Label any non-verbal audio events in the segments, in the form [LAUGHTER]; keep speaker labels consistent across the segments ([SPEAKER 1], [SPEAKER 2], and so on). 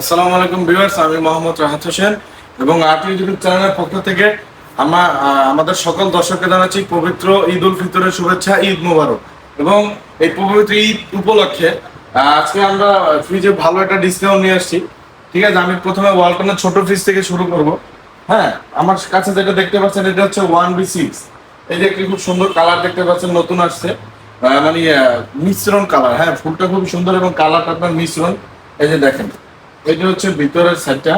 [SPEAKER 1] আসসালামু আলাইকুম ভিউয়ার্স, আমি মোহাম্মদ রাহাত হোসেন এবং আর্ট ইউটিউব চ্যানেলের পক্ষ থেকে আমরা আমাদের সকল দর্শককে জানাচ্ছি পবিত্র ঈদ উল ফিতরের শুভেচ্ছা, ঈদ মোবারক। এবং এই পবিত্র ঈদ উপলক্ষে আজকে আমরা ফ্রিজে ভালো একটা ডিসকাউন্ট নিয়ে আসছি। ঠিক আছে, আমি প্রথমে ওয়ালটনের ছোট ফ্রিজ থেকে শুরু করব। হ্যাঁ আমার কাছে যেটা দেখতে পাচ্ছেন, এটা হচ্ছে ওয়ান বি সিক্স এই যে একটি খুব সুন্দর কালার দেখতে পাচ্ছেন, নতুন আসছে। মানে মিশ্রণ কালার হ্যাঁ ফুলটা খুব সুন্দর এবং কালারটা আপনার মিশ্রণ। এই যে দেখেন। এটা হচ্ছে ভিতরের সাইডটা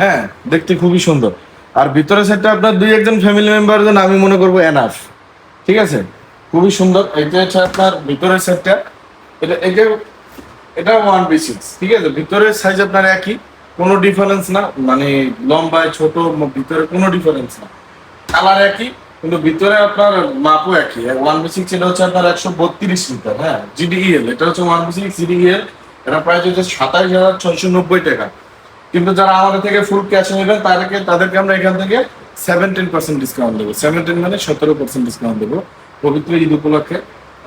[SPEAKER 1] হ্যাঁ দেখতে খুবই সুন্দর। আর ভিতরের সাইডটা আপনার দুই একজন ফ্যামিলি মেম্বার জন্য আমি মনে করব এনাফ ঠিক আছে? খুবই সুন্দর। এটা হচ্ছে আপনার ভিতরের সাইডটা এটা এটা এটা ওয়ান বি সিক্স ঠিক আছে? ভিতরের সাইজ আপনার একই। কোনো ডিফারেন্স না। মানে লম্বায়, ছোট ভিতরে কোনো ডিফারেন্স না। কালার একই, কিন্তু ভিতরে আপনার মাপও একই। ওয়ান বি সিক্স এটা হচ্ছে আপনার একশো বত্রিশ লিটার হ্যাঁ জিডিএল এটা হচ্ছে ওয়ান বি সিক্স জিডিএল এটা প্রাইস হচ্ছে সাতাইশ হাজার ছয়শো নব্বই টাকা। কিন্তু যারা আমাদের থেকে ফুল ক্যাশ নেবেন, তাদেরকে তাদেরকে আমরা এখান থেকে সেভেন্টিন পার্সেন্ট ডিসকাউন্ট দেবো। সেভেন্টিন মানে সতেরো পার্সেন্ট ডিসকাউন্ট দেবো পবিত্র ঈদ উপলক্ষে।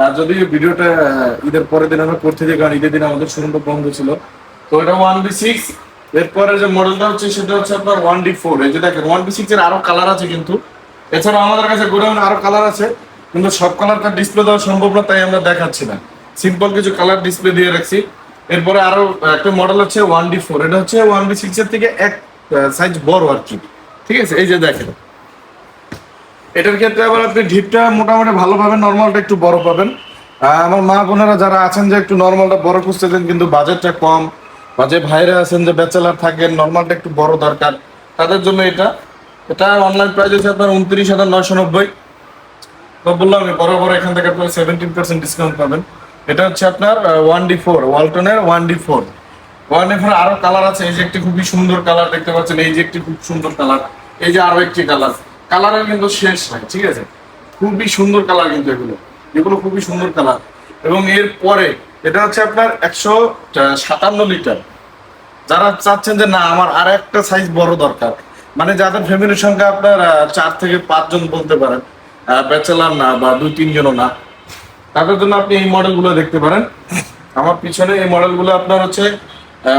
[SPEAKER 1] আর যদি ভিডিওটা ঈদের পরের দিন আমরা করতে যাই, কারণ ঈদের দিন আমাদের শোরুমটা বন্ধ ছিল। তো এটা ওয়ান বি সিক্স এরপরে যে মডেলটা হচ্ছে, সেটা হচ্ছে আপনার ওয়ান ডি ফোর এই যে দেখেন ওয়ান বি সিক্স এর আরও কালার আছে কিন্তু। এছাড়াও আমাদের কাছে গোডাউন আরও কালার আছে, কিন্তু সব কালারটা ডিসপ্লে দেওয়া সম্ভব না, তাই আমরা দেখাচ্ছি না। সিম্পল কিছু কালার ডিসপ্লে দিয়ে রাখছি। এরপরে আরও একটা মডেল হচ্ছে ওয়ান ডি ফোর এটা হচ্ছে ওয়ান ডি সিক্স এর থেকে এক সাইজ বড় আর কি। ঠিক আছে? এই যে দেখেন। এটার ক্ষেত্রে আবার আপনি ঢিপটা মোটামুটি ভালো পাবেন নর্মালটা একটু বড় পাবেন। আমার মা বোনেরা যারা আছেন যে একটু নর্মালটা বড় খুঁজতেছেন কিন্তু বাজেটটা কম বা যে ভাইরা আছেন যে ব্যাচেলার থাকেন নর্মালটা একটু বড় দরকার। তাদের জন্য এটা। এটা অনলাইন প্রাইস হচ্ছে আপনার উনত্রিশ হাজার নয়শো নব্বই। তো বললাম বড় এখান থেকে আপনার সেভেন্টিন পার্সেন্ট ডিসকাউন্ট পাবেন। এটা হচ্ছে আপনার one D four ওয়ালটনের one D four one D four আরও কালার আছে, এই যে একটি খুবই সুন্দর কালার দেখতে পাচ্ছেন, এই যে একটি খুব সুন্দর কালার এই যে আরও একটি কালার কালারের কিন্তু শেষ নাই, ঠিক আছে? খুবই সুন্দর কালার কিন্তু এগুলো এগুলো খুবই সুন্দর কালার এবং এর পরে, এটা হচ্ছে আপনার একশো সাতান্ন লিটার। যারা চাচ্ছেন যে না, আমার আর একটা সাইজ বড় দরকার মানে যাদের ফ্যামিলির সংখ্যা আপনার চার থেকে পাঁচজন বলতে পারেন ব্যাচেলার না বা দুই তিনজনও না তাদের জন্য আপনি এই মডেলগুলো দেখতে পারেন। আমার পিছনে এই মডেলগুলো আপনার হচ্ছে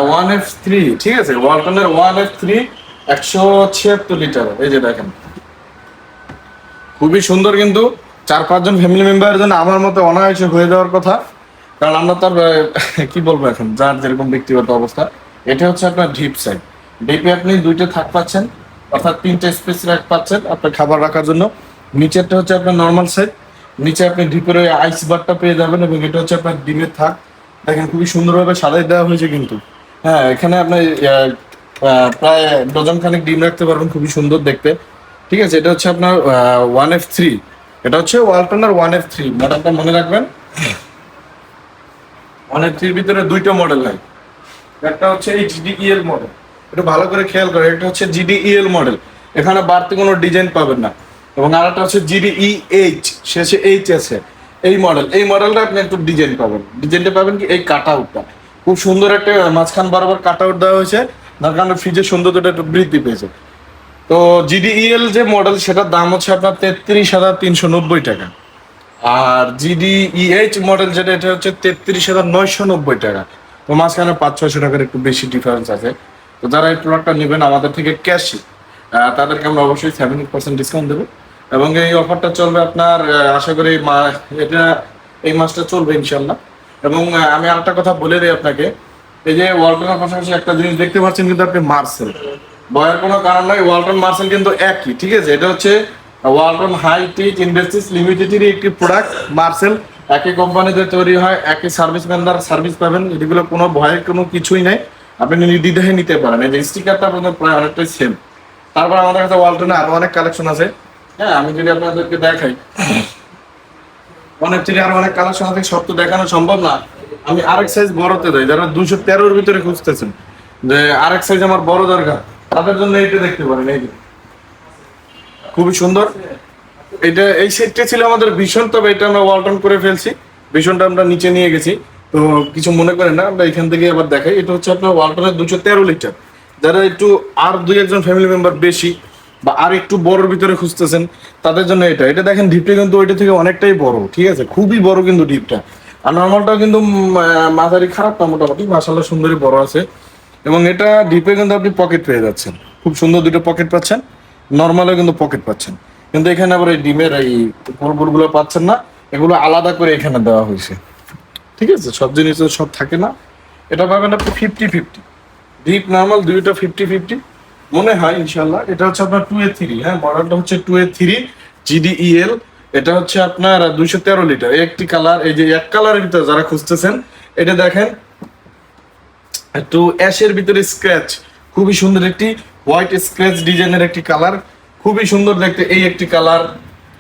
[SPEAKER 1] ওয়ান এফ থ্রি, ঠিক আছে? ওয়ালটনের ওয়ান এফ থ্রি একশো ছিয়াত্তর লিটার। এই যে দেখেন। খুবই সুন্দর কিন্তু। চার, পাঁচজন ফ্যামিলি মেম্বারের জন্য আমার মতো অনায়াসে হয়ে যাওয়ার কথা। কারণ আমরা তার কি বলব এখন? যার যেরকম ব্যক্তিগত অবস্থা। এটা হচ্ছে আপনার ডিপ সাইড ডিপে আপনি দুইটা থাক পাচ্ছেন, অর্থাৎ তিনটে স্পেস রাখ পাচ্ছেন আপনার খাবার রাখার জন্য। নিচেরটা হচ্ছে আপনার নর্মাল সাইড নিচে আপনি ডিপের ওই আইস বারটা পেয়ে যাবেন এবং এটা হচ্ছে আপনার ডিমের থাক। দেখেন খুবই সুন্দরভাবে সাজাই দেওয়া হয়েছে কিন্তু। হ্যাঁ এখানে আপনি প্রায় ডজন খানিক ডিম রাখতে পারবেন, খুবই সুন্দর দেখতে। ঠিক আছে, এটা হচ্ছে আপনার ওয়ান এফ থ্রি এটা হচ্ছে ওয়ালটনের ওয়ান এফ থ্রি মডেলটা মনে রাখবেন? ওয়ান এফ থ্রির ভিতরে দুইটা মডেল হয় একটা হচ্ছে এই জিডিইএল মডেল এটা ভালো করে খেয়াল করে, এটা হচ্ছে জিডিইএল মডেল এখানে বাড়তি কোনো ডিজাইন পাবেন না। এবং আরেকটা হচ্ছে জিডিইএইচ শেষে এইচ আছে এই মডেল এই মডেলটা আপনি একটু ডিজাইন পাবেন। ডিজাইনটা পাবেন কি? এই কাট আউটটা খুব সুন্দর একটা মাঝখান বরাবর কাট আউট দেওয়া হয়েছে। যার কারণে ফ্রিজের সৌন্দর্যটা একটু বৃদ্ধি পেয়েছে। তো জিডিইএল যে মডেল সেটার দাম হচ্ছে আপনার তেত্রিশ হাজার তিনশো নব্বই টাকা। আর জিডিইএইচ মডেল যেটা, এটা হচ্ছে তেত্রিশ হাজার নয়শো নব্বই টাকা। তো মাঝখানে পাঁচ ছয়শো টাকার একটু বেশি ডিফারেন্স আছে। তো যারা এই প্রোডাক্টটা নেবেন, আমাদের থেকে ক্যাশই তাদেরকে আমরা অবশ্যই সেভেন্টি পার্সেন্ট ডিসকাউন্ট দেবো। এবং এই অফারটা চলবে আপনার আশা করি এটা এই মাসটা চলবে ইনশাল্লাহ এবং আমি আরেকটা কথা বলে দিই আপনাকে। এই যে ওয়ালটনের পাশাপাশি একটা জিনিস দেখতে পাচ্ছেন কিন্তু আপনি মার্সেল। বয়ের কোনো কারণ নয় ওয়ালটন মার্সেল কিন্তু একই, ঠিক আছে? এটা হচ্ছে ওয়ালটন হাই টিচ ইন্ডাস্ট্রিজ লিমিটেডেরই একটি প্রোডাক্ট, মার্সেল। একই কোম্পানিতে তৈরি হয়, একই সার্ভিস ম্যানদার সার্ভিস পাবেন, এগুলো কোনো ভয়ের কোনো কিছুই নাই। আপনি নির্দ্বিধায় নিতে পারেন। এই যে স্টিকারটা আপনাদের প্রায় অনেকটাই সেম তারপর আমাদের কাছে ওয়ালটনে আরও অনেক কালেকশন আছে। হ্যাঁ আমি যদি আপনাদেরকে দেখাই। অনেক থেকে আরও অনেক কালেকশন আছে সব দেখানো সম্ভব না। আমি আরেক সাইজ বড়তে দেয় যারা দুশো তেরোর ভিতরে খুঁজতেছেন। যে আরেক সাইজ আমার বড় দরকার, তাদের জন্য এইটা দেখতে পারেন, এই খুবই সুন্দর। এটা এই সেটটা ছিল আমাদের ভীষণ, তবে এটা আমরা ওয়ালটন করে ফেলছি। ভীষণটা আমরা নিচে নিয়ে গেছি। তো কিছু মনে করেন না, আমরা এখান থেকে আবার দেখাই। এটা হচ্ছে আপনার ওয়ালটনের দুশো তেরো লিটার যারা একটু আর দুই একজন ফ্যামিলি মেম্বার বেশি বা আর একটু বড়র ভিতরে খুঁজতেছেন, তাদের জন্য এটা। এটা দেখেন ডিপটা কিন্তু ওইটা থেকে অনেকটাই বড়, ঠিক আছে? খুবই বড় কিন্তু ডিপটা আর নর্মালটাও কিন্তু মাঝারি খারাপ না মোটামুটি মাসাল্লাহ সুন্দরী বড় আছে। এবং এটা ডিপে কিন্তু আপনি পকেট পেয়ে যাচ্ছেন। খুব সুন্দর দুটো পকেট পাচ্ছেন নর্মালও কিন্তু পকেট পাচ্ছেন। কিন্তু এখানে আবার এই ডিমের এই গুলো পাচ্ছেন না, এগুলো আলাদা করে এখানে দেওয়া হয়েছে। ঠিক আছে? সব জিনিস সব থাকে না। এটা পাবেন আপনি ফিফটি ফিফটি ডিপ নর্মাল দুইটা ফিফটি ফিফটি মনে হয় ইনশাল্লাহ এটা হচ্ছে আপনার টু এ থ্রি হ্যাঁ? মডেলটা হচ্ছে টু এ থ্রি জিডিইএল এটা হচ্ছে আপনার দুইশো তেরো লিটার। একটি কালার, এই যে এক কালারের ভিতরে যারা খুঁজতেছেন, এটা দেখেন। একটু অ্যাশের ভিতরে স্ক্র্যাচ খুবই সুন্দর একটি হোয়াইট স্ক্র্যাচ ডিজাইনের একটি কালার। খুবই সুন্দর দেখতে এই একটি কালার,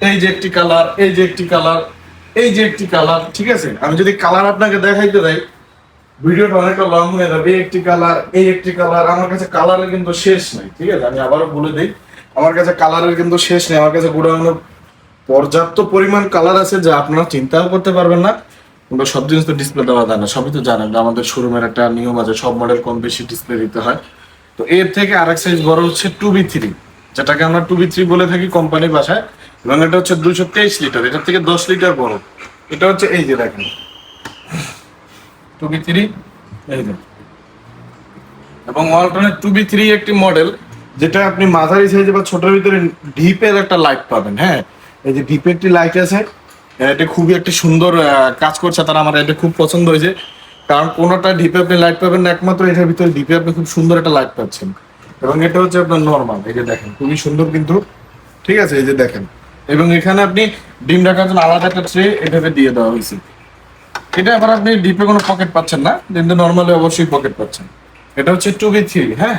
[SPEAKER 1] এই যে একটি কালার, এই যে একটি কালার, এই যে একটি কালার, ঠিক আছে? আমি যদি কালার আপনাকে দেখাইতে যাই ভিডিওটা অনেকটা লং হয়ে যাবে, এই একটি কালার এই একটি কালার আমার কাছে কালারের কিন্তু শেষ নাই, ঠিক আছে? আমি আবারও বলে দিই, আমার কাছে কালারের কিন্তু শেষ নেই, আমার কাছে গোডাউনের পর্যাপ্ত পরিমাণ কালার আছে যা আপনারা চিন্তাও করতে পারবেন না। কিন্তু সব জিনিস তো ডিসপ্লে দেওয়া যায় না, সবই তো জানেন আমাদের শোরুমের একটা নিয়ম আছে, সব মডেল কম বেশি ডিসপ্লে দিতে হয়। তো এর থেকে আর এক সাইজ বড় হচ্ছে টু বি থ্রি যেটাকে আমরা টু বি থ্রি বলে থাকি কোম্পানির বাসায় এবং এটা হচ্ছে দুশো তেইশ লিটার এটার থেকে দশ লিটার বড়। এটা হচ্ছে এই যে দেখেন টু বি থ্রি এবং অল্টারনেট টু বি থ্রি একটি মডেল যেটা আপনি মাঝারি সাইজে বা ছোটের ভিতরে ডিপের একটা লাইট পাবেন হ্যাঁ? এই যে ডিপে একটি লাইট আছে এটা খুবই একটি সুন্দর কাজ করছে, তারা আমার এটা খুব পছন্দ হয়েছে। কারণ কোনোটা ডিপে আপনি লাইট পাবেন না, একমাত্র এটার ভিতরে ডিপে আপনি খুব সুন্দর একটা লাইট পাচ্ছেন। এবং এটা হচ্ছে আপনার নর্মাল এই যে দেখেন, খুবই সুন্দর কিন্তু, ঠিক আছে? এই যে দেখেন। এবং এখানে আপনি ডিম রাখার জন্য আলাদা একটা ট্রে এটাতে দিয়ে দেওয়া হয়েছে। এটা আবার আপনি ডিপে কোনো পকেট পাচ্ছেন না কিন্তু নর্মালি অবশ্যই পকেট পাচ্ছেন এটা হচ্ছে টু বি থ্রি হ্যাঁ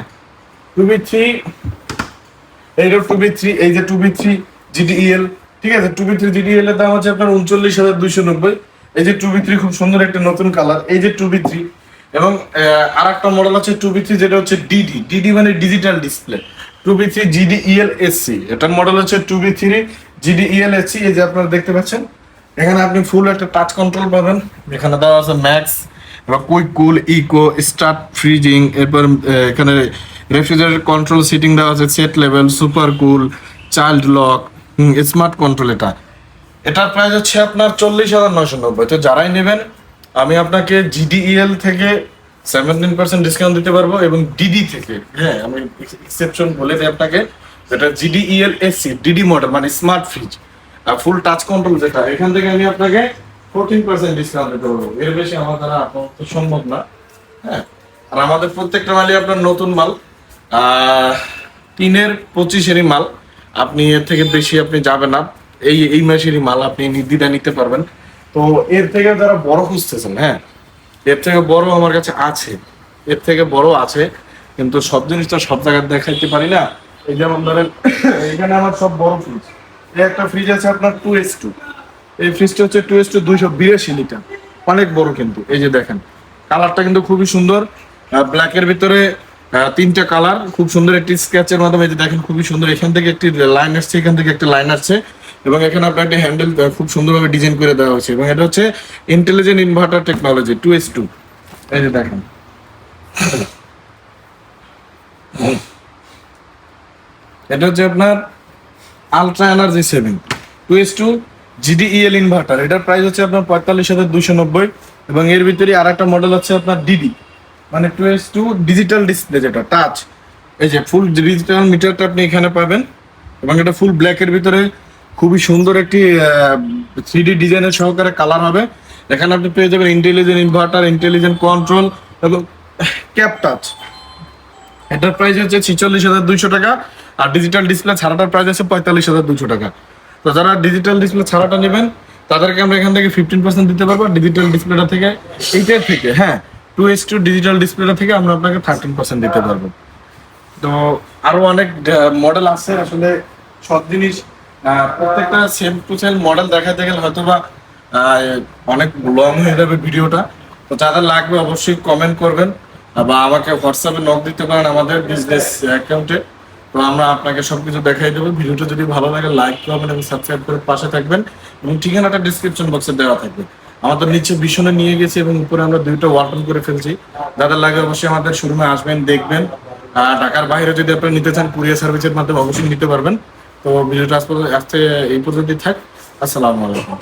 [SPEAKER 1] টু বি থ্রি এইটা টু বি থ্রি এই যে টু বি থ্রি জিডিএল ঠিক আছে টু বি থ্রি জিডিএল এর দাম হচ্ছে আপনার উনচল্লিশ হাজার দুইশো নব্বই এই যে টু বি থ্রি খুব সুন্দর একটা নতুন কালার এই যে টু বি থ্রি এবং আর একটা মডেল আছে টু বি থ্রি যেটা হচ্ছে ডিডি ডিডি মানে digital display two B three GDEL SC এটার মডেল হচ্ছে two B three GDEL SC এই যে আপনারা দেখতে পাচ্ছেন এখানে আপনি ফুল একটা টাচ কন্ট্রোল পাবেন। এখানে দেওয়া আছে ম্যাক্স এবার quick cool eco start freezing এরপর এখানে রেফ্রিজারেটর কন্ট্রোল সিটিং দেওয়া আছে set level super cool child lock smart control এটা। এটার প্রাইস হচ্ছে আপনার চল্লিশ হাজার নয়শো নব্বই। তো যারাই নেবেন, আমি আপনাকে জিডিইএল থেকে সেভেন্টিন পার্সেন্ট ডিসকাউন্ট দিতে পারব এবং ডিডি থেকে হ্যাঁ আমি এক্সেপশন বলে দিই আপনাকে, যেটা জিডিইএল এসি ডিডি মডেল মানে smart fridge full touch control যেটা, এখান থেকে আমি আপনাকে ফোরটিন পার্সেন্ট ডিসকাউন্ট দিতে পারব এর বেশি আমার দ্বারা আপাতত সম্ভব না হ্যাঁ? আর আমাদের প্রত্যেকটা মালই আপনার নতুন মাল তিনের পঁচিশেরই মাল। আপনি এর থেকে বেশি আপনি যাবেন না, এই এই মাসেরই মাল আপনি নির্দ্বিধা নিতে পারবেন। তো এর থেকে যারা বড় খুঁজতেছেন হ্যাঁ? এর থেকে বড় আমার কাছে আছে, এর থেকে বড় আছে, কিন্তু সব জিনিস তো সব জায়গায় দেখাইতে পারি না। এই যেমন ধরেন, [COUGHS] এখানে আমার সব বড় এই একটা ফ্রিজ আছে আপনার টু এস টু এই ফ্রিজটা হচ্ছে টু এস টু দুইশো বিরাশি লিটার। অনেক বড় কিন্তু, এই যে দেখেন। কালারটা কিন্তু খুবই সুন্দর। ব্ল্যাকের ভিতরে তিনটা কালার। খুব সুন্দর একটি স্কেচের মাধ্যমে যে দেখেন, খুবই সুন্দর। এখান থেকে একটি লাইন আসছে, এখান থেকে একটা লাইন আসছে। এবং এখানে আপনার একটা হ্যান্ডেল খুব সুন্দরভাবে ডিজাইন করে দেওয়া হয়েছে। এবং এটা হচ্ছে intelligent inverter technology two S two এই যে দেখেন। এটা হচ্ছে আপনার ultra energy saving two S two GDEL inverter এটার প্রাইস হচ্ছে আপনার পঁয়তাল্লিশ হাজার দুশো নব্বই এবং এর ভিতরে আর একটা মডেল হচ্ছে আপনার ডিডি মানে two S two digital display যেটা টাচ এই যে ফুল ডিজিটাল মিটারটা আপনি এখানে পাবেন এবং এটা ফুল ব্ল্যাকের ভিতরে খুবই সুন্দর একটি থ্রি ডি ডিজাইনের সহকারে কালার হবে। এখানে আপনি পেয়ে যাবেন ইন্টেলিজেন্ট ইনভার্টার ইন্টেলিজেন্ট কন্ট্রোল এবং ক্যাপ টাচ এটার প্রাইস হচ্ছে ছিচল্লিশ হাজার দুইশো টাকা। আর ডিজিটাল ডিসপ্লে ছাড়াটার প্রাইস আছে পঁয়তাল্লিশ হাজার দুশো টাকা। তো যারা ডিজিটাল ডিসপ্লে ছাড়াটা নেবেন, তাদেরকে আমরা এখান থেকে ফিফটিন পার্সেন্ট দিতে পারব। ডিজিটাল ডিসপ্লেটা থেকে, এইটার থেকে হ্যাঁ টু এস টু ডিজিটাল ডিসপ্লেটা থেকে আমরা আপনাকে থার্টিন পার্সেন্ট দিতে পারব। তো আরও অনেক মডেল আছে। আসলে সব জিনিস প্রত্যেকটা সেম টু সেম মডেল দেখাতে গেলে হয়তো বা অনেক লং হয়ে যাবে ভিডিওটা। তো যাদের লাগবে অবশ্যই কমেন্ট করবেন, বা আমাকে হোয়াটসঅ্যাপে নক দিতে পারেন আমাদের বিজনেস অ্যাকাউন্টে তো আমরা আপনাকে সবকিছু দেখাই দেবো। ভিডিওটা যদি ভালো লাগে লাইক করবেন এবং সাবস্ক্রাইব করে পাশে থাকবেন এবং ঠিকানাটা ডিসক্রিপশন বক্সে দেওয়া থাকবে। আমাদের নিচে ভীষণে নিয়ে গেছি এবং উপরে আমরা দুইটা ওয়ার্টন করে ফেলছি। যাদের লাগে অবশ্যই আমাদের শোরুমে আসবেন দেখবেন। আহ, ঢাকার বাইরে যদি আপনি নিতে চান কুরিয়ার সার্ভিসের মাধ্যমে অবশ্যই নিতে পারবেন। তো ভিডিওটা আজকে এই পর্যন্তই থাক। আসসালামু আলাইকুম।